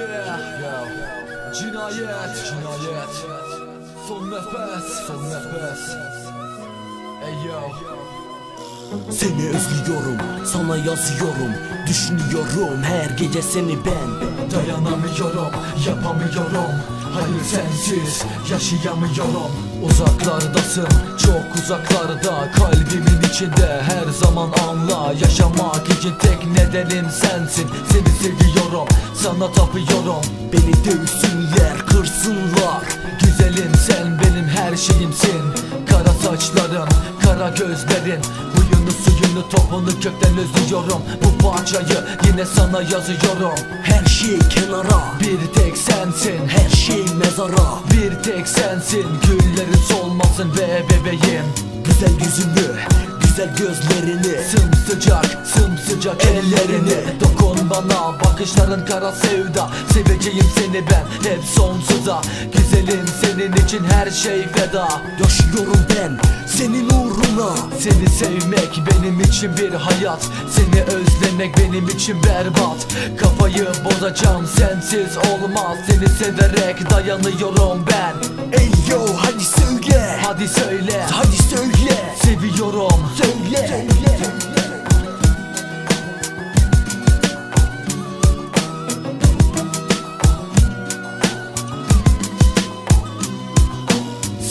Yeah, cinayet, cinayet. Son nefes, son nefes. Ey yo. Seni özlüyorum, sana yazıyorum. Düşünüyorum her gece seni ben. Dayanamıyorum, yapamıyorum Hayır sensiz yaşayamıyorum. Uzaklardasın, çok uzaklarda. Kalbimin içinde her zaman anla. Yaşamak için tek nedenim sensin. Seni seviyorum, sana tapıyorum. Beni dövsünler, kırsınlar. Güzelim sen benim her şeyimsin. Kara saçların, kara gözlerin. Huyunu suyunu topunu kökten özlüyorum. Bu parçayı yine sana yazıyorum. Her şey kenara, Bir tek sensin her şey mezara. Bir tek sensin Güllerin solmasın be bebeğim. Güzel yüzünü, güzel gözlerini Sımsıcak, sımsıcak ellerini. Dokun bana bakışların kara sevda. Seveceğim seni ben hep sonsuza. Güzelim senin için her şey feda. Yaşıyorum ben senin uğruna. Seni sevmek benim için bir hayat. Seni özlemek benim için berbat. Kafayı bozacağım sensiz olmaz. Seni severek dayanıyorum ben. Ey yo hadi söyle. Hadi söyle. Hadi söyle. Seviyorum Söyle.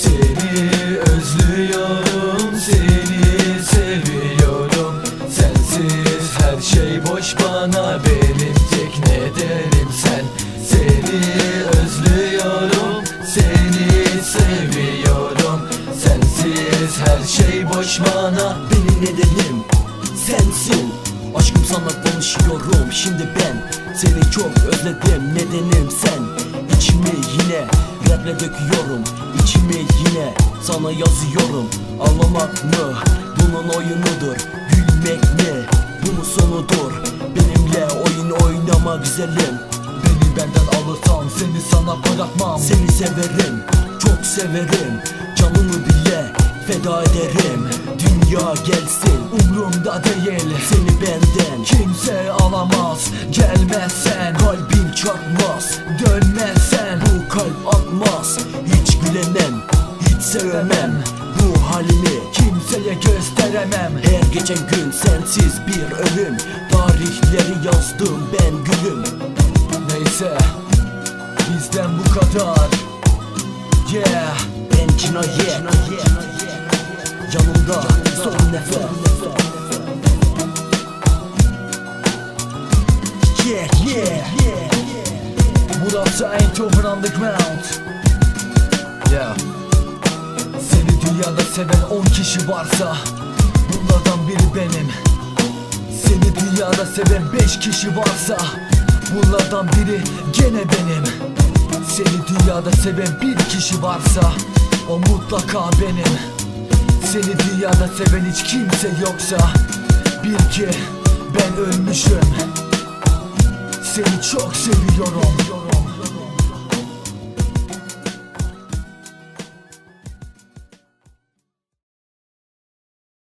Seni özlüyorum, seni seviyorum Sensiz her şey boş bana, benim. Tek nedenim sen? Seni özlüyorum, seni seviyorum Sensiz her şey boş bana Benim nedenim sensin. Aşkım sana konuşuyorum. Şimdi ben Seni çok özledim. Nedenim sen? İçimi yine raple döküyorum. İçimi yine sana yazıyorum. Ağlamak mı? Bunun oyunudur Gülmek mi? Bunun sonudur Benimle oyun oynama güzelim. Beni benden alırsan seni sana bırakmam. Seni severim. Çok severim. Canımı bile feda ederim Dünya gelsin Umrumda değil. Seni benden Kimse alamaz gelmezsen Kalbin çarpmaz Dönmezsen Bu kalp atmaz Hiç gülemem Hiç sevemem Bu halimi kimseye gösteremem. Her geçen gün sensiz bir ölüm Tarihleri yazdım ben gülüm. Neyse Bizden bu kadar. Yeah Ben cinayet Yanımda son nefes. Yeah yeah Burası Eindhoven Underground Yeah. Seni dünyada seven 10 kişi varsa Bunlardan biri benim. Seni dünyada seven 5 kişi varsa Bunlardan biri gene benim. Seni dünyada seven bir kişi varsa O mutlaka benim Seni dünyada seven hiç kimse yoksa Bil ki ben ölmüşüm. Seni çok seviyorum